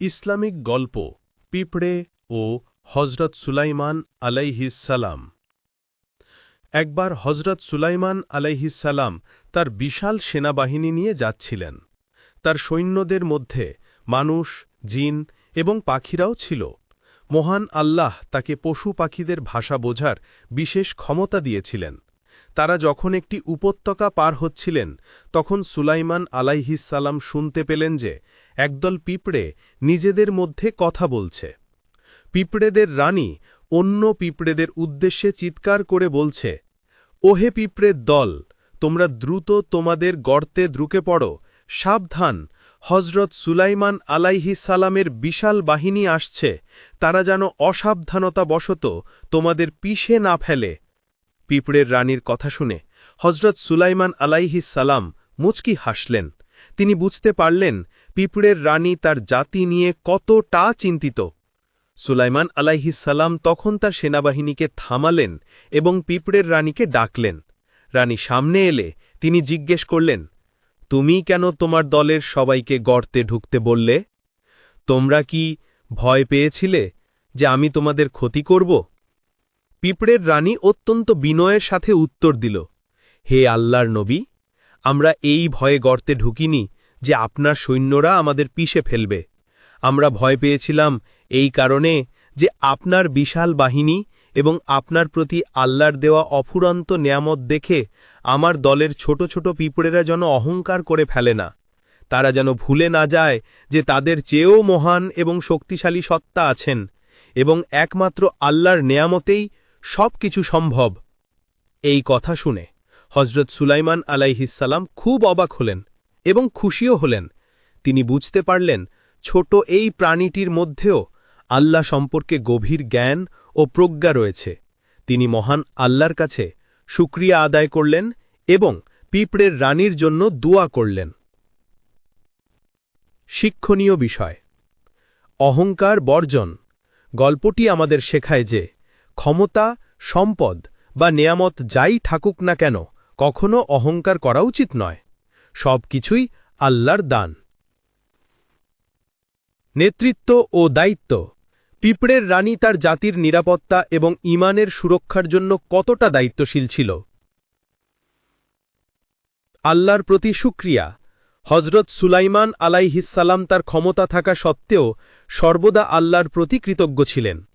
Islamic গল্প, পিঁপড়ে ও হজরত সুলাইমান আলাইহিসালাম একবার হজরত সুলাইমান আলাইহিসালাম তার বিশাল সেনাবাহিনী নিয়ে যাচ্ছিলেন। তার সৈন্যদের মধ্যে মানুষ, জিন এবং পাখিরাও ছিল। মহান আল্লাহ তাকে পশু পাখিদের ভাষা বোঝার বিশেষ ক্ষমতা দিয়েছিলেন। তারা যখন একটি উপত্যকা পার হচ্ছিলেন, তখন সুলাইমান আলাইহিসাল্লাম শুনতে পেলেন যে একদল পিঁপড়ে নিজেদের মধ্যে কথা বলছে। পিঁপড়েদের রানী অন্য পিঁপড়েদের উদ্দেশ্যে চিৎকার করে বলছে, ওহে পিঁপড়ের দল, তোমরা দ্রুত তোমাদের গর্তে দ্রুকে পড়ো, সাবধান হজরত সুলাইমান আলাইহি সালামের বিশাল বাহিনী আসছে, তারা যেন অসাবধানতাবশত তোমাদের পিষে না ফেলে। পিঁপড়ের রানীর কথা শুনে হজরত সুলাইমান আলাইহিস সালাম মুচকি হাসলেন। তিনি বুঝতে পারলেন, পিঁপড়ের রানী তার জাতি নিয়ে কতটা চিন্তিত। সুলাইমান আলাইহিস সালাম তখন তার সেনাবাহিনীকে থামালেন এবং পিঁপড়ের রানীকে ডাকলেন। রানী সামনে এলে তিনি জিজ্ঞেস করলেন, তুমি কেন তোমার দলের সবাইকে গর্তে ঢুকতে বললে? তোমরা কি ভয় পেয়েছিলে যে আমি তোমাদের ক্ষতি করব? পিঁপড়ের রানী অত্যন্ত বিনয়ের সাথে উত্তর দিল, হে আল্লাহর নবী, আমরা এই ভয়ে গর্তে ঢুকিনি যে আপনার সৈন্যরা আমাদের পিষে ফেলবে। আমরা ভয় পেয়েছিলাম এই কারণে যে আপনার বিশাল বাহিনী এবং আপনার প্রতি আল্লাহর দেওয়া অফুরন্ত নিয়ামত দেখে আমার দলের ছোট ছোট পিঁপড়েরা যেন অহংকার করে ফেলে না। তারা যেন ভুলে না যায় যে তাদের চেয়েও মহান এবং শক্তিশালী সত্তা আছেন এবং একমাত্র আল্লাহর নেয়ামতেই সব কিছু সম্ভব। এই কথা শুনে হজরত সুলাইমান আলাইহিসাল্লাম খুব অবাক হলেন এবং খুশিও হলেন। তিনি বুঝতে পারলেন, ছোট এই প্রাণীটির মধ্যেও আল্লাহ সম্পর্কে গভীর জ্ঞান ও প্রজ্ঞা রয়েছে। তিনি মহান আল্লাহর কাছে সুক্রিয়া আদায় করলেন এবং পিঁপড়ের রানীর জন্য দোয়া করলেন। শিক্ষণীয় বিষয়, অহংকার বর্জন। গল্পটি আমাদের শেখায় যে ক্ষমতা, সম্পদ বা নেয়ামত যাই থাকুক না কেন, কখনো অহংকার করা উচিত নয়। সব কিছুই আল্লাহর দান। নেতৃত্ব ও দায়িত্ব। পিঁপড়ের রানী তার জাতির নিরাপত্তা এবং ইমানের সুরক্ষার জন্য কতটা দায়িত্বশীল ছিল। আল্লাহর প্রতি সুক্রিয়া। হজরত সুলাইমান আলাইহিসাল্লাম তার ক্ষমতা থাকা সত্ত্বেও সর্বদা আল্লাহর প্রতি কৃতজ্ঞ ছিলেন।